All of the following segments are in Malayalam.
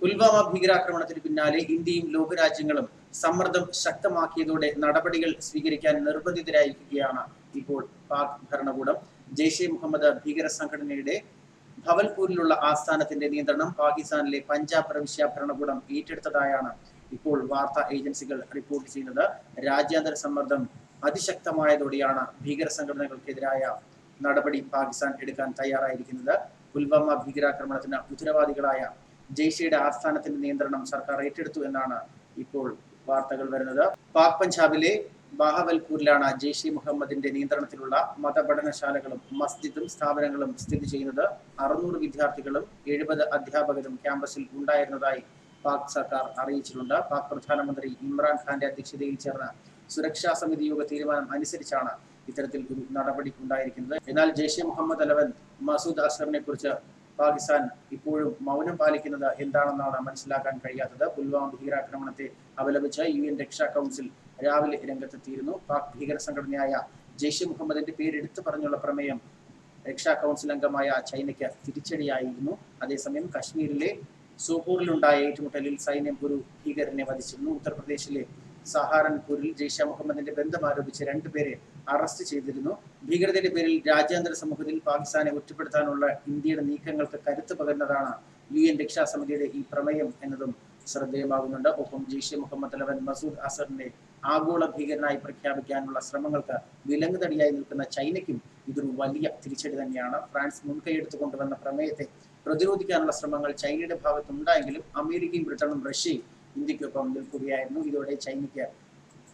പുൽവാമ ഭീകരാക്രമണത്തിന് പിന്നാലെ ഇന്ത്യയും ലോകരാജ്യങ്ങളും സമ്മർദ്ദം ശക്തമാക്കിയതോടെ നടപടികൾ സ്വീകരിക്കാൻ നിർബന്ധിതരായിരിക്കുകയാണ് ഇപ്പോൾ പാക് ഭരണകൂടം. ജെയ്ഷെ മുഹമ്മദ് ഭീകര സംഘടനയുടെ ഭവൽപൂരിലുള്ള ആസ്ഥാനത്തിന്റെ നിയന്ത്രണം പാകിസ്ഥാനിലെ പഞ്ചാബ് പ്രവിശ്യ ഭരണകൂടം ഏറ്റെടുത്തതായാണ് ഇപ്പോൾ വാർത്താ ഏജൻസികൾ റിപ്പോർട്ട് ചെയ്യുന്നത്. രാജ്യാന്തര സമ്മർദ്ദം അതിശക്തമായതോടെയാണ് ഭീകര സംഘടനകൾക്കെതിരായ നടപടി പാകിസ്ഥാൻ എടുക്കാൻ തയ്യാറായിരിക്കുന്നത്. പുൽവാമ ഭീകരാക്രമണത്തിന് ഉത്തരവാദികളായ ജെയ്ഷയുടെ ആസ്ഥാനത്തിന്റെ നിയന്ത്രണം സർക്കാർ ഏറ്റെടുത്തു എന്നാണ് ഇപ്പോൾ വാർത്തകൾ വരുന്നത്. പാക് പഞ്ചാബിലെ ബാഹവൽപൂരിലാണ് ജെയ്ഷെ മുഹമ്മദിന്റെ നിയന്ത്രണത്തിലുള്ള മതപഠനശാലകളും മസ്ജിദും സ്ഥാപനങ്ങളും സ്ഥിതി ചെയ്യുന്നത്. അറുന്നൂറ് വിദ്യാർത്ഥികളും എഴുപത് അധ്യാപകരും ക്യാമ്പസിൽ ഉണ്ടായിരുന്നതായി പാക് സർക്കാർ അറിയിച്ചിട്ടുണ്ട്. പാക് പ്രധാനമന്ത്രി ഇമ്രാൻ ഖാന്റെ അധ്യക്ഷതയിൽ ചേർന്ന സുരക്ഷാ സമിതി യോഗ തീരുമാനം അനുസരിച്ചാണ് ഇത്തരത്തിൽ ഒരു നടപടി ഉണ്ടായിരിക്കുന്നത്. എന്നാൽ ജെയ്ഷെ മുഹമ്മദ് അലവൻ മസൂദ് അസറിനെ കുറിച്ച് പാകിസ്ഥാൻ ഇപ്പോഴും മൗനം പാലിക്കുന്നത് എന്താണെന്നാണ് മനസ്സിലാക്കാൻ കഴിയാത്തത്. പുൽവാമ ഭീകരാക്രമണത്തെ അപലപിച്ച് യു എൻ രക്ഷാ കൗൺസിൽ രാവിലെ രംഗത്തെത്തിയിരുന്നു. പാക് ഭീകര സംഘടനയായ ജെയ്ഷെ മുഹമ്മദിന്റെ പേര് എടുത്തു പറഞ്ഞുള്ള പ്രമേയം രക്ഷാ കൗൺസിൽ അംഗമായ ചൈനയ്ക്ക് തിരിച്ചടിയായിരുന്നു. അതേസമയം കശ്മീരിലെ സോപൂറിലുണ്ടായ ഏറ്റുമുട്ടലിൽ സൈന്യം ഒരു ഭീകരനെ വധിച്ചിരുന്നു. ഉത്തർപ്രദേശിലെ സഹാറൻപൂരിൽ ജെയ്ഷെ മുഹമ്മദിന്റെ ബന്ധം ആരോപിച്ച് രണ്ടുപേരെ അറസ്റ്റ് ചെയ്തിരുന്നു. ഭീകരതയുടെ പേരിൽ രാജ്യാന്തര സമൂഹത്തിൽ പാകിസ്ഥാനെ ഒറ്റപ്പെടുത്താനുള്ള ഇന്ത്യയുടെ നീക്കങ്ങൾക്ക് കരുത്ത് പകരുന്നതാണ് യു എൻ രക്ഷാസമിതിയുടെ ഈ പ്രമേയം എന്നതും ശ്രദ്ധേയമാകുന്നുണ്ട്. ഒപ്പം ജെയ്ഷെ മുഹമ്മദ് തലവൻ മസൂദ് അസറിനെ ആഗോള ഭീകരനായി പ്രഖ്യാപിക്കാനുള്ള ശ്രമങ്ങൾക്ക് വിലങ്ങുതടിയായി നിൽക്കുന്ന ചൈനയ്ക്കും ഇതൊരു വലിയ തിരിച്ചടി തന്നെയാണ്. ഫ്രാൻസ് മുൻകൈയെടുത്തു കൊണ്ടുവന്ന പ്രമേയത്തെ പ്രതിരോധിക്കാനുള്ള ശ്രമങ്ങൾ ചൈനയുടെ ഭാഗത്തുണ്ടായെങ്കിലും അമേരിക്കയും ബ്രിട്ടനും റഷ്യയും ഇന്ത്യക്കൊപ്പം നിൽക്കുകയായിരുന്നു ഇതോടെ ചൈനയ്ക്ക്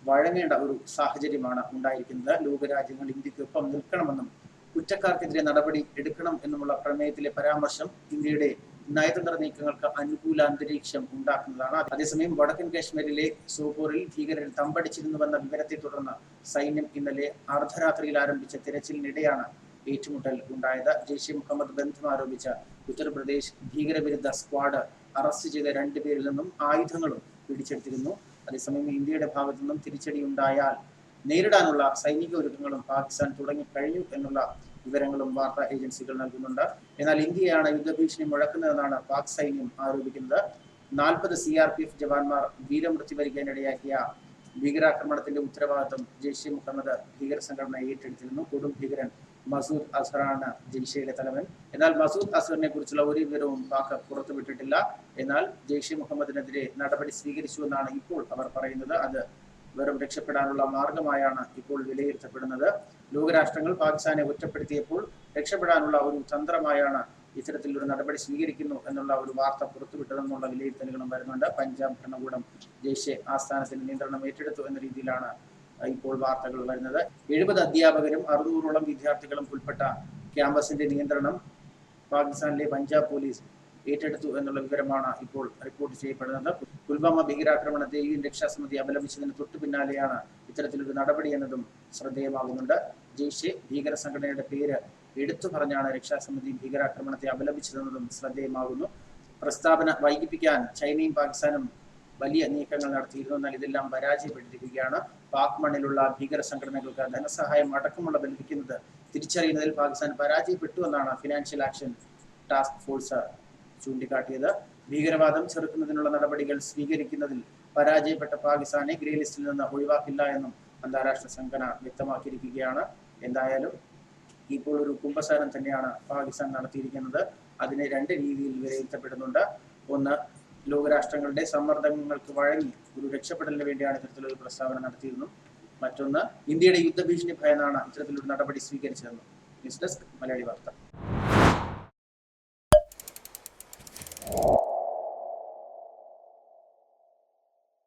വഴങ്ങേണ്ട ഒരു സാഹചര്യമാണ് ഉണ്ടായിരിക്കുന്നത്. ലോകരാജ്യങ്ങൾ ഇന്ത്യക്കൊപ്പം നിൽക്കണമെന്നും കുറ്റക്കാർക്കെതിരെ നടപടി എടുക്കണം എന്നുമുള്ള പ്രമേയത്തിലെ പരാമർശം ഇന്ത്യയുടെ നയതന്ത്ര നീക്കങ്ങൾക്ക് അനുകൂല അന്തരീക്ഷം ഉണ്ടാക്കുന്നതാണ്. അതേസമയം വടക്കൻ കാശ്മീരിലെ സോപോറിൽ ഭീകരർ തമ്പടിച്ചിരുന്നുവെന്ന വിവരത്തെ തുടർന്ന് സൈന്യം ഇന്നലെ അർദ്ധരാത്രിയിൽ ആരംഭിച്ച തിരച്ചിലിനിടെയാണ് ഏറ്റുമുട്ടൽ ഉണ്ടായത്. ജെയ്ഷെ മുഹമ്മദ് ബന്ധം ആരോപിച്ച ഉത്തർപ്രദേശ് ഭീകരവിരുദ്ധ സ്ക്വാഡ് അറസ്റ്റ് ചെയ്ത രണ്ടുപേരിൽ നിന്നും ആയുധങ്ങളും പിടിച്ചെടുത്തിരുന്നു. അതേസമയം ഇന്ത്യയുടെ ഭാഗത്തു നിന്നും തിരിച്ചടി ഉണ്ടായാൽ നേരിടാനുള്ള സൈനിക ഒരുക്കങ്ങളും പാകിസ്ഥാൻ തുടങ്ങിക്കഴിഞ്ഞു എന്നുള്ള വിവരങ്ങളും വാർത്താ ഏജൻസികൾ നൽകുന്നുണ്ട്. എന്നാൽ ഇന്ത്യയാണ് യുദ്ധഭീഷണി മുഴക്കുന്നതെന്നാണ് പാക് സൈന്യം ആരോപിക്കുന്നത്. നാൽപ്പത് സി ആർ പി എഫ് ജവാന്മാർ വീരമൃത്യു വരിക്കാനിടയാക്കിയ ഭീകരാക്രമണത്തിന്റെ ഉത്തരവാദിത്വം ജെയ്ഷെ മുഹമ്മദ് ഭീകര സംഘടന ഏറ്റെടുത്തിരുന്നു. കൊടും ഭീകരൻ മസൂദ് അസറാണ് ജെയ്ഷയിലെ തലവൻ. എന്നാൽ മസൂദ് അസറിനെ കുറിച്ചുള്ള ഒരു വിവരവും പാക് പുറത്തുവിട്ടിട്ടില്ല എന്നാൽ ജെയ്ഷെ മുഹമ്മദിനെതിരെ നടപടി സ്വീകരിച്ചു എന്നാണ് ഇപ്പോൾ അവർ പറയുന്നത്. അത് വെറും രക്ഷപ്പെടാനുള്ള മാർഗമായാണ് ഇപ്പോൾ വിലയിരുത്തപ്പെടുന്നത്. ലോകരാഷ്ട്രങ്ങൾ പാകിസ്ഥാനെ ഒറ്റപ്പെടുത്തിയപ്പോൾ രക്ഷപ്പെടാനുള്ള ഒരു തന്ത്രമായാണ് ഇത്തരത്തിലൊരു നടപടി സ്വീകരിക്കുന്നു എന്നുള്ള ഒരു വാർത്ത പുറത്തുവിട്ടതെന്നുള്ള വിലയിരുത്തലുകളും വരുന്നുണ്ട്. പഞ്ചാബ് ഭരണകൂടം ജെയ്ഷെ ആസ്ഥാനത്തിന് നിയന്ത്രണം ഏറ്റെടുത്തു എന്ന രീതിയിലാണ് ഇപ്പോൾ വാർത്തകൾ വരുന്നത്. എഴുപത് അധ്യാപകരും അറുന്നൂറോളം വിദ്യാർത്ഥികളും ഉൾപ്പെട്ട ക്യാമ്പസിന്റെ നിയന്ത്രണം പാകിസ്ഥാനിലെ പഞ്ചാബ് പോലീസ് ഏറ്റെടുത്തു എന്നുള്ള വിവരമാണ് ഇപ്പോൾ റിപ്പോർട്ട് ചെയ്യപ്പെടുന്നത്. പുൽവാമ ഭീകരാക്രമണത്തെ യു എൻ രക്ഷാസമിതി അപലപിച്ചതിന് തൊട്ടു പിന്നാലെയാണ് ഇത്തരത്തിലൊരു നടപടി എന്നതും ശ്രദ്ധേയമാകുന്നുണ്ട്. ജെയ്ഷെ ഭീകര സംഘടനയുടെ പേര് എടുത്തു പറഞ്ഞാണ് രക്ഷാസമിതി ഭീകരാക്രമണത്തെ അപലപിച്ചതെന്നതും ശ്രദ്ധേയമാകുന്നു. പ്രസ്താവന വൈകിപ്പിക്കാൻ ചൈനയും പാകിസ്ഥാനും വലിയ നീക്കങ്ങൾ നടത്തിയിരുന്നു. എന്നാൽ ഇതെല്ലാം പരാജയപ്പെട്ടിരിക്കുകയാണ് പാക് മണ്ണിലുള്ള ഭീകര സംഘടനകൾക്ക് ധനസഹായം അടക്കമുള്ള ലഭിക്കുന്നത് തിരിച്ചറിയുന്നതിൽ പാകിസ്ഥാൻ പരാജയപ്പെട്ടു എന്നാണ് ഫിനാൻഷ്യൽ ആക്ഷൻ ടാസ്ക് ഫോഴ്സ് ചൂണ്ടിക്കാട്ടിയത്. ഭീകരവാദം ചെറുക്കുന്നതിനുള്ള നടപടികൾ സ്വീകരിക്കുന്നതിൽ പരാജയപ്പെട്ട പാകിസ്ഥാനെ ഗ്രേ ലിസ്റ്റിൽ നിന്ന് ഒഴിവാക്കില്ല എന്നും അന്താരാഷ്ട്ര സംഘടന വ്യക്തമാക്കിയിരിക്കുകയാണ്. എന്തായാലും ഇപ്പോൾ ഒരു കുംഭസാരം തന്നെയാണ് പാകിസ്ഥാൻ നടത്തിയിരിക്കുന്നത്. അതിനെ രണ്ട് രീതിയിൽ വിലയിരുത്തപ്പെടുന്നുണ്ട്. ഒന്ന് ലോകരാഷ്ട്രങ്ങളുടെ സമ്മർദ്ദങ്ങൾക്ക് വഴങ്ങി ഒരു രക്ഷപ്പെടലിന് വേണ്ടിയാണ് ഇത്തരത്തിലൊരു പ്രസ്താവന നടത്തിയതെന്നും മറ്റൊന്ന് ഇന്ത്യയുടെ യുദ്ധഭീഷണി ഭയന്നാണ് ഇത്തരത്തിലൊരു നടപടി സ്വീകരിച്ചതെന്നും ന്യൂസ് ഡെസ്ക് മലയാളി വാർത്ത.